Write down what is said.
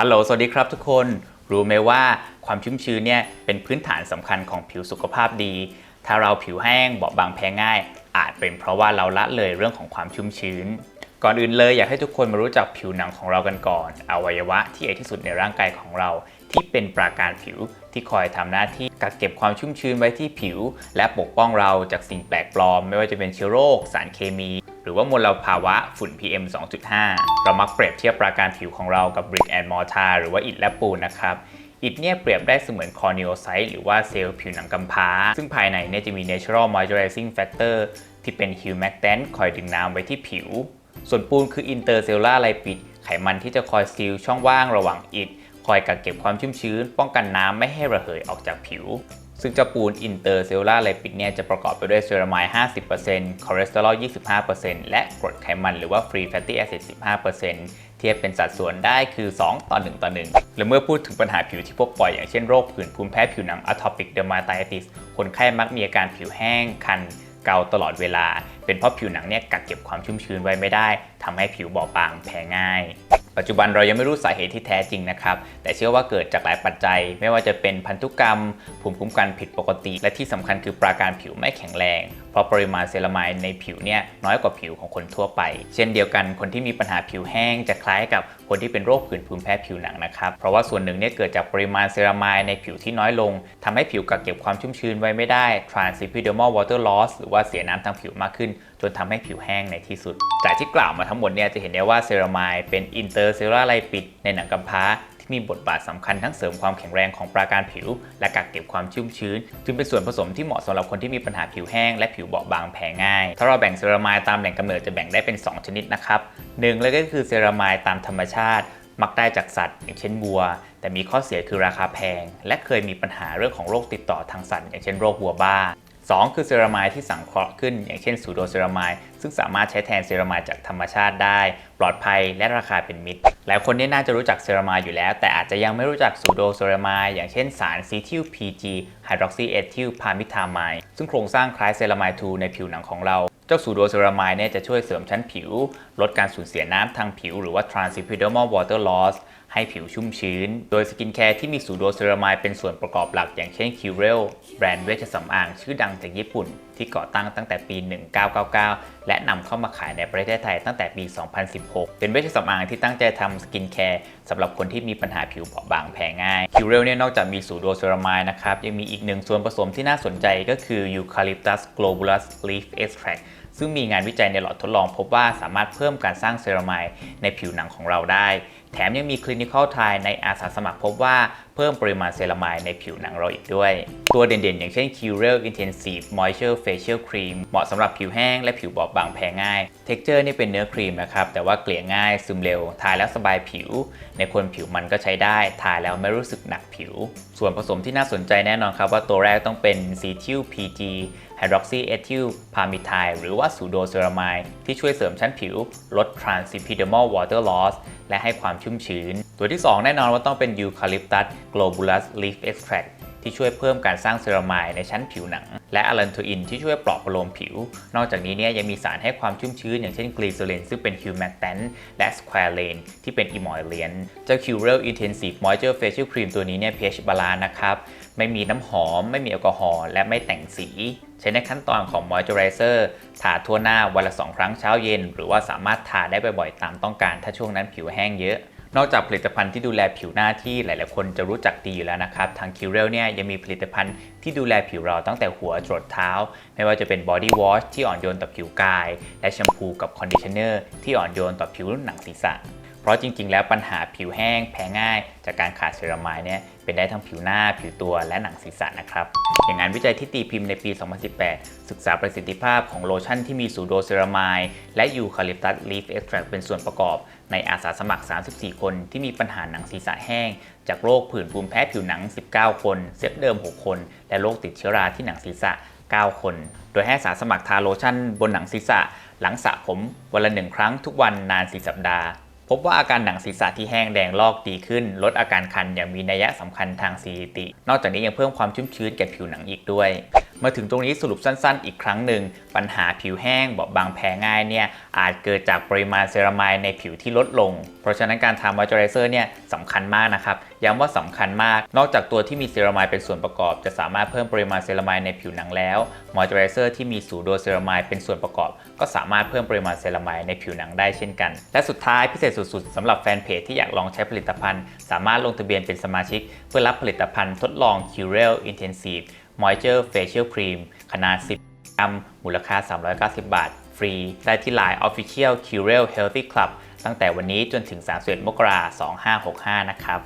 ฮัลโหล สวัสดีครับทุกคน รู้ไหมว่าความชุ่มชื้นเนี่ยเป็นพื้นฐานสำคัญของผิวสุขภาพดี ถ้าเราผิวแห้งเบาบางแพ้ง่าย อาจเป็นเพราะว่าเราละเลยเรื่องของความชุ่มชื้น ก่อนอื่นเลยอยากให้ทุกคนมารู้จักผิวหนังของเรากันก่อน อวัยวะที่ใหญ่ที่สุดในร่างกายของเรา ที่เป็นปราการผิวที่คอยทำหน้าที่กักเก็บความชุ่มชื้นไว้ที่ผิว และปกป้องเราจากสิ่งแปลกปลอม ไม่ว่าจะเป็นเชื้อโรค สารเคมี หรือว่ามลภาวะฝุ่น PM 2.5 เรามักเปรียบเทียบปราการผิวของเรากับ brick and mortar หรือว่าอิฐและปูนนะครับอิฐเนี่ยเปรียบได้เสมือนคอร์นิโอไซต์หรือว่าเซลล์ผิวหนังกำพร้า ซึ่งภายในเนี่ยจะมี natural moisturizing factor ที่เป็น humectant คอยดึงน้ำไว้ที่ผิว ส่วนปูนคือ intercellular lipid ไขมันที่จะคอยซีลช่องว่างระหว่างอิฐ คอยกักเก็บความชุ่มชื้น ป้องกันน้ำไม่ให้ระเหยออกจากผิว ซึ่งเจ้าปูน intercellular lipid เนี่ยจะประกอบไปด้วยเซรามาย 50%คอเลสเตอรอล 25%และกรดไขมันหรือว่า free fatty acid 15%เทียบเป็นสัดส่วนได้คือ 2 ต่อ 1 ต่อ 1 และเมื่อพูดถึงปัญหาผิวที่พบบ่อยอย่างเช่นโรคผื่นภูมิแพ้ผิวหนัง atopic dermatitis คนไข้มักมีอาการผิวแห้ง คัน เกาตลอดเวลา เป็นเพราะผิวหนังเนี่ยกักเก็บความชุ่มชื้นไว้ไม่ได้ทำให้ผิวบอบบางแพ้ง่าย ปัจจุบันเรายังไม่รู้สาเหตุที่แท้จริงนะครับ แต่เชื่อว่าเกิดจากหลายปัจจัย ไม่ว่าจะเป็นพันธุกรรม ภูมิคุ้มกันผิดปกติ และที่สำคัญคือปราการผิวไม่แข็งแรง เพราะปริมาณเซรามายในผิวเนี่ยน้อยกว่าผิวของคนทั่วไป เช่นเดียวกันคนที่มีปัญหาผิวแห้งจะคล้ายกับคนที่เป็นโรคผื่นภูมิแพ้ผิวหนังนะครับ เพราะว่าส่วนหนึ่งเนี่ยเกิดจากปริมาณเซรามายในผิวที่น้อยลงทำให้ผิวกักเก็บความชุ่มชื้นไว้ไม่ได้ transepidermal water loss หรือว่าเสียน้ำทางผิวมากขึ้น จนทำให้ผิวแห้งในที่สุดแต่ที่กล่าวมาทั้งหมดเนี่ยจะเห็นได้ว่าเซรามายเป็น intercellular lipid ในหนังกำพร้าที่มีบทบาทสำคัญทั้งเสริมความแข็งแรงของปราการผิว และกักเก็บความชุ่มชื้น จึงเป็นส่วนผสมที่เหมาะสำหรับคนที่มีปัญหาผิวแห้งและผิวเบาบางแพ้ง่าย ถ้าเราแบ่งเซรามายตามแหล่งกำเนิดจะแบ่งได้เป็น 2 ชนิดนะครับหนึ่งเลยก็คือเซรามายตามธรรมชาติ มักได้จากสัตว์ อย่างเช่นวัว แต่มีข้อเสียคือราคาแพง และเคยมีปัญหาเรื่องของโรคติดต่อทางสัตว์ อย่างเช่นโรควัวบ้า 2 คือเซรามายที่สังเคราะห์ขึ้น อย่างเช่นซูโดเซรามายซึ่งสามารถใช้แทนเซรามายจากธรรมชาติได้ ปลอดภัยและราคาเป็นมิตร หลายคนนี่น่าจะรู้จักเซรามายอยู่แล้ว แต่อาจจะยังไม่รู้จักซูโดเซรามายอย่างเช่นสารซีทิล PG ไฮดรอกซีเอทิลพามิทามายซึ่งโครงสร้างคล้ายเซรามาย2ในผิวหนังของเราเจ้าซูโดเซรามายเนี่ยจะช่วยเสริมชั้นผิว ลดการสูญเสียน้ำทางผิวหรือว่า transepidermal water loss ให้ผิวชุ่มชื้น โดยสกินแคร์ที่มีซูโดเซรามายเป็นส่วนประกอบหลักอย่างเช่น Curel แบรนด์เวชสำอางชื่อดังจากญี่ปุ่น ที่ก่อตั้งตั้งแต่ปี 1999 และนำเข้ามาขายในประเทศไทยตั้งแต่ปี 2016 เป็นเวชสำอางที่ตั้งใจทำสกินแคร์สำหรับคนที่มีปัญหาผิวเบาบางแพ้ง่าย Curel เนี่ยนอกจากมีซูโดเซรามายนะครับยังมีอีกหนึ่งส่วนผสมที่น่าสนใจก็คือ Eucalyptus globulus leaf extract ซึ่ ซึ่งมีงานวิจัยในหลอดทดลองพบว่าสามารถเพิ่มการสร้างเซรามายในผิวหนังของเราได้ แถมยังมี clinical trial ในอาสาสมัครพบว่าเพิ่มปริมาณเซรามายในผิวหนังเราอีกด้วย ตัวเด่นๆ อย่างเช่น Curel Intensive Moisture Facial Cream เหมาะสำหรับผิวแห้งและผิวบอบบางแพ้ง่าย Texture นี่เป็นเนื้อครีมนะครับ แต่ว่าเกลี่ยง่ายซึมเร็ว ทาแล้วสบายผิว ในคนผิวมันก็ใช้ได้ ทาแล้วไม่รู้สึกหนักผิว ส่วนผสมที่น่าสนใจแน่นอนครับว่าตัวแรกต้องเป็น c e t i l PG hydroxyethyl palmitoyl หรือว่าซูโดเซรามายที่ช่วยเสริมชั้นผิว ลด transepidermal water loss และให้ความชุ่มชื้น ตัวที่ 2 แน่นอนว่าต้องเป็น eucalyptus globulus leaf extract ที่ช่วยเพิ่มการสร้างเซรามายในชั้นผิวหนัง และอะลันโทอินที่ช่วยปลอบประโลมผิว นอกจากนี้เนี่ยยังมีสารให้ความชุ่มชื้น อย่างเช่นกลีเซอเรนซึ่งเป็น humectant และ squalane ที่เป็น emollient เจ้า Curel Intensive Moisture Facial Cream ตัวนี้เนี่ย pH balance นะครับไม่มีน้ำหอม ไม่มีแอลกอฮอล์และไม่แต่งสี ช้ในขั้นตอนของ moisturizer ทาทั่วหน้าวันละ 2 ครั้งเช้าเย็น หรือว่าสามารถทาได้บ่อยๆ ตามต้องการ ถ้าช่วงนั้นผิวแห้งเยอะนอกจากผลิตภัณฑ์ที่ดูแลผิวหน้าที่หลาย ๆ คนจะรู้จักดีอยู่แล้วนะครับ ทาง c u r e l เนี่ยยังมีผลิตภัณฑ์ที่ดูแลผิวเราตั้งแต่หัวจรดเท้า ไม่ว่าจะเป็น body wash ที่อ่อนโยนต่อผิวกาย และแชมพูกับ conditioner ที่อ่อนโยนต่อผิวหนังศีรษะ เพราะจริง ๆ แล้วปัญหาผิวแห้งแพ้ง่าย จากการขาดเซรามายเนี่ยเป็นได้ทั้งผิวหน้าผิวตัวและหนังศีรษะนะครับ อย่างงานวิจัยที่ตีพิมพ์ในปี 2018 ศึกษาประสิทธิภาพของโลชั่นที่มีซูโดเซรามายและยูคาลิปตัสลีฟเอ็กซ์แทรเป็นส่วนประกอบ ในอาสาสมัคร 34 คนที่มีปัญหาหนังศีรษะแห้ง จากโรคผื่นภูมิแพ้ผิวหนัง 19 คนเซตเดิม 6 คน และโรคติดเชื้อราที่หนังศีรษะ 9 คน โดยให้อาสาสมัครทาโลชั่นบนหนังศีรษะ หลังสระผมวันละหนึ่งครั้งทุกวันนาน 4 สัปดาห์ บว่าอาการหนังศีรษะที่แห้งแดงลอกดีขึ้น ลดอาการคันอย่างมีนัยสำคัญทางสถิติ นอกจากนี้ยังเพิ่มความชุ่มชื้นแก่ผิวหนังอีกด้วย มาถึงตรงนี้สรุปสั้นๆ อีกครั้งหนึ่ง ปัญหาผิวแห้งบอบบางแพ้ง่ายเนี่ยอาจเกิดจากปริมาณเซรามายในผิวที่ลดลง เพราะฉะนั้นการทามอยเจอไรเซอร์เนี่ยสำคัญมากนะครับ ย้ำว่าสำคัญมาก นอกจากตัวที่มีเซรามายเป็นส่วนประกอบ จะสามารถเพิ่มปริมาณเซรามายในผิวหนังแล้วมอยเจอไรเซอร์ที่มีสูโดเซรามายเป็นส่วนประกอบ ก็สามารถเพิ่มปริมาณเซรามายในผิวหนังได้เช่นกัน และสุดท้ายพิเศษสุดๆสำหรับแฟนเพจที่อยากลองใช้ผลิตภัณฑ์ สามารถลงทะเบียนเป็นสมาชิก เพื่อรับผลิตภัณฑ์ทดลอง Curel Intensive Moisture Facial Cream ขนาด 10 กรัม มูลค่า 390 บาท ฟรี ได้ที่ Line Official Curel Healthy Club ตั้งแต่วันนี้จนถึง 31 มกราคม 2565 นะครับ